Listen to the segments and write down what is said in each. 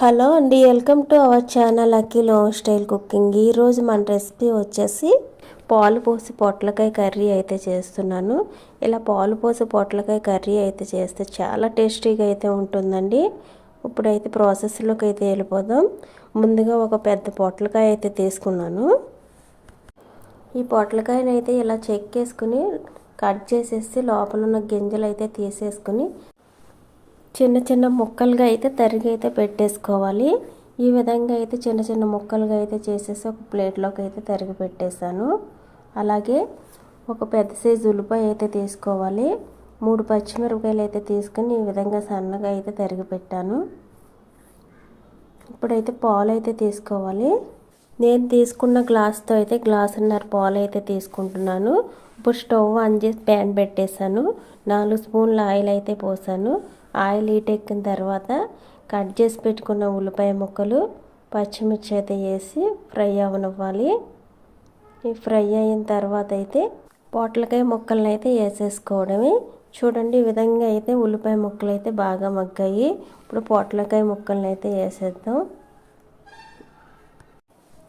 Hello అండి welcome to our channel Akhil home style cooking. ఈరోజు మన రెసిపీ వచ్చేసి పాలు పోసి పొట్లకాయ కర్రీ అయితే చేస్తున్నాను. ఇలా పాలు పోసి పొట్లకాయ కర్రీ అయితే చేస్తే చాలా టేస్టీగా అయితే ఉంటుందండి. ఇప్పుడైతే ప్రాసెస్లోకి అయితే వెళ్ళిపోదాం. ముందుగా ఒక పెద్ద పొట్లకాయ అయితే తీసుకున్నాను. ఈ పొట్లకాయని అయితే ఇలా చెక్కేసుకుని కట్ చేసేసి లోపల ఉన్న గింజలు అయితే తీసేసుకుని చిన్న చిన్న ముక్కలుగా అయితే తరిగి అయితే పెట్టేసుకోవాలి. ఈ విధంగా అయితే చిన్న చిన్న ముక్కలుగా అయితే చేసేసి ఒక ప్లేట్లోకి అయితే తరిగి పెట్టేశాను. అలాగే ఒక పెద్ద సైజు ఉల్లిపాయ అయితే తీసుకోవాలి. మూడు పచ్చిమిరపకాయలు అయితే తీసుకుని ఈ విధంగా సన్నగా అయితే తరిగి పెట్టాను. ఇప్పుడైతే పాలు అయితే తీసుకోవాలి. నేను తీసుకున్న గ్లాస్తో అయితే గ్లాసున్నర పాలు అయితే తీసుకుంటున్నాను. ఇప్పుడు స్టవ్ ఆన్ చేసి ప్యాన్ పెట్టేశాను. నాలుగు స్పూన్ల ఆయిల్ అయితే పోసాను. ఆయిల్ హీట్ ఎక్కిన తర్వాత కట్ చేసి పెట్టుకున్న ఉల్లిపాయ ముక్కలు పచ్చిమిర్చి అయితే వేసి ఫ్రై అవనివ్వాలి. ఈ ఫ్రై అయిన తర్వాత అయితే పొట్లకాయ ముక్కలను అయితే వేసేసుకోవడమే. చూడండి ఈ విధంగా అయితే ఉల్లిపాయ ముక్కలు అయితే బాగా మగ్గాయి. ఇప్పుడు పొట్లకాయ ముక్కలను అయితే వేసేద్దాం.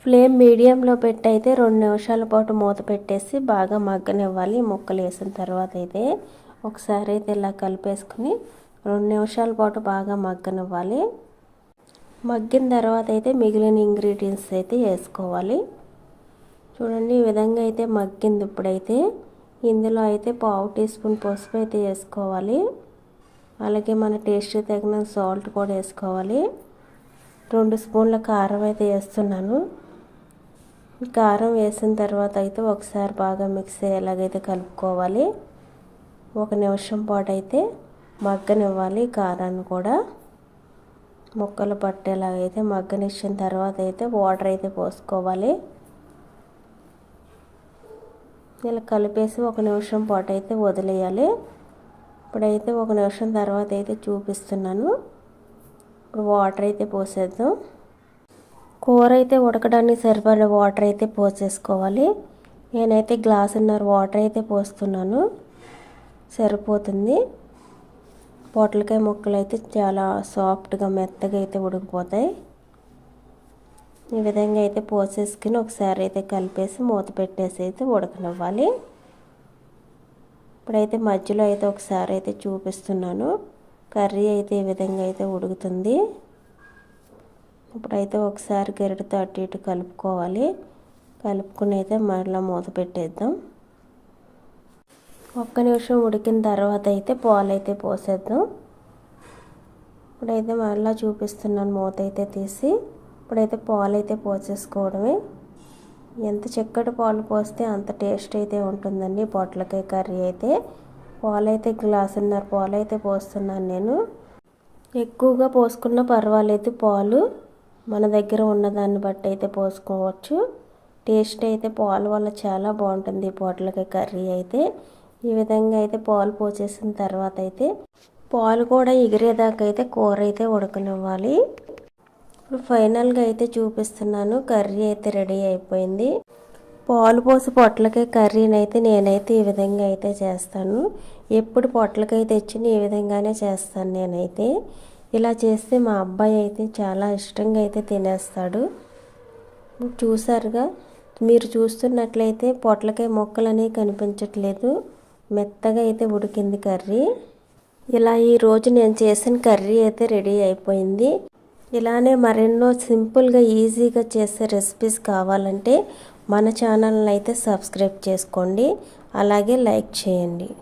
ఫ్లేమ్ మీడియంలో పెట్టి అయితే రెండు నిమిషాల పాటు మూత పెట్టేసి బాగా మగ్గనివ్వాలి. ముక్కలు వేసిన తర్వాత అయితే ఒకసారి అయితే ఇలా కలిపేసుకుని రెండు నిమిషాల పాటు బాగా మగ్గనివ్వాలి. మగ్గిన తర్వాత అయితే మిగిలిన ఇంగ్రీడియంట్స్ అయితే వేసుకోవాలి. చూడండి ఈ విధంగా అయితే మగ్గింది ఇప్పుడైతే. ఇందులో అయితే పావు టీ స్పూన్ పసుపు అయితే వేసుకోవాలి. అలాగే మన టేస్ట్ తగిన సాల్ట్ కూడా వేసుకోవాలి. రెండు స్పూన్ల కారం అయితే వేస్తున్నాను. కారం వేసిన తర్వాత అయితే ఒకసారి బాగా మిక్స్ అయ్యేలాగైతే కలుపుకోవాలి. ఒక నిమిషం పాటు అయితే మగ్గనివ్వాలి. కారాన్ని కూడా ముక్కలు పట్టేలాగైతే మగ్గనిచ్చిన తర్వాత అయితే వాటర్ అయితే పోసుకోవాలి. ఇలా కలిపేసి ఒక నిమిషం పాటు అయితే వదిలేయాలి. ఇప్పుడైతే ఒక నిమిషం తర్వాత అయితే చూపిస్తున్నాను. ఇప్పుడు వాటర్ అయితే పోసేద్దాం. కూర అయితే ఉడకడానికి సరిపడే వాటర్ అయితే పోసేసుకోవాలి. నేనైతే గ్లాసున్నర వాటర్ అయితే పోస్తున్నాను. సరిపోతుంది. పొట్లకాయ ముక్కలు అయితే చాలా సాఫ్ట్గా మెత్తగా అయితే ఉడికిపోతాయి. ఈ విధంగా అయితే పోసేసుకుని ఒకసారి అయితే కలిపేసి మూత పెట్టేసి అయితే ఉడకనివ్వాలి. ఇప్పుడైతే మధ్యలో అయితే ఒకసారి అయితే చూపిస్తున్నాను. కర్రీ అయితే ఈ విధంగా అయితే ఉడుకుతుంది. ఇప్పుడైతే ఒకసారి గరిటతో అటు ఇటు కలుపుకోవాలి. కలుపుకుని అయితే మళ్ళీ మూత పెట్టేద్దాం. ఒక్క నిమిషం ఉడికిన తర్వాత అయితే పాలు అయితే పోసేద్దాం. ఇప్పుడైతే మళ్ళీ చూపిస్తున్నాను మూత అయితే తీసి. ఇప్పుడైతే పాలు అయితే పోసేసుకోవడమే. ఎంత చక్కటి పాలు పోస్తే అంత టేస్ట్ అయితే ఉంటుందండి పొట్లకాయ కర్రీ అయితే. పాలైతే గ్లాసున్నర పాలు అయితే పోస్తున్నాను నేను. ఎక్కువగా పోసుకున్న పర్వాలేదు పాలు. మన దగ్గర ఉన్నదాన్ని బట్టి అయితే పోసుకోవచ్చు. టేస్ట్ అయితే పాలు వల్ల చాలా బాగుంటుంది పొట్లకాయ కర్రీ అయితే. ఈ విధంగా అయితే పాలు పోసేసిన తర్వాత అయితే పాలు కూడా ఎగిరేదాకా అయితే కూర అయితే ఉడకనివ్వాలి. ఇప్పుడు ఫైనల్గా అయితే చూపిస్తున్నాను కర్రీ అయితే రెడీ అయిపోయింది. పాలు పోసి పొట్లకాయ కర్రీని అయితే నేనైతే ఈ విధంగా అయితే చేస్తాను. ఎప్పుడు పొట్లకాయ తెచ్చిన ఈ విధంగానే చేస్తాను నేనైతే. ఇలా చేస్తే మా అబ్బాయి అయితే చాలా ఇష్టంగా అయితే తినేస్తాడు. చూసారుగా మీరు చూస్తున్నట్లయితే పొట్లకాయ మొక్కలు అనేవి కనిపించట్లేదు. మెత్తగా అయితే ఉడికింది కర్రీ. ఇలా ఈరోజు నేను చేసిన కర్రీ అయితే రెడీ అయిపోయింది. ఇలానే మరెన్నో సింపుల్గా ఈజీగా చేసే రెసిపీస్ కావాలంటే మన ఛానల్ని అయితే సబ్స్క్రైబ్ చేసుకోండి. అలాగే లైక్ చేయండి.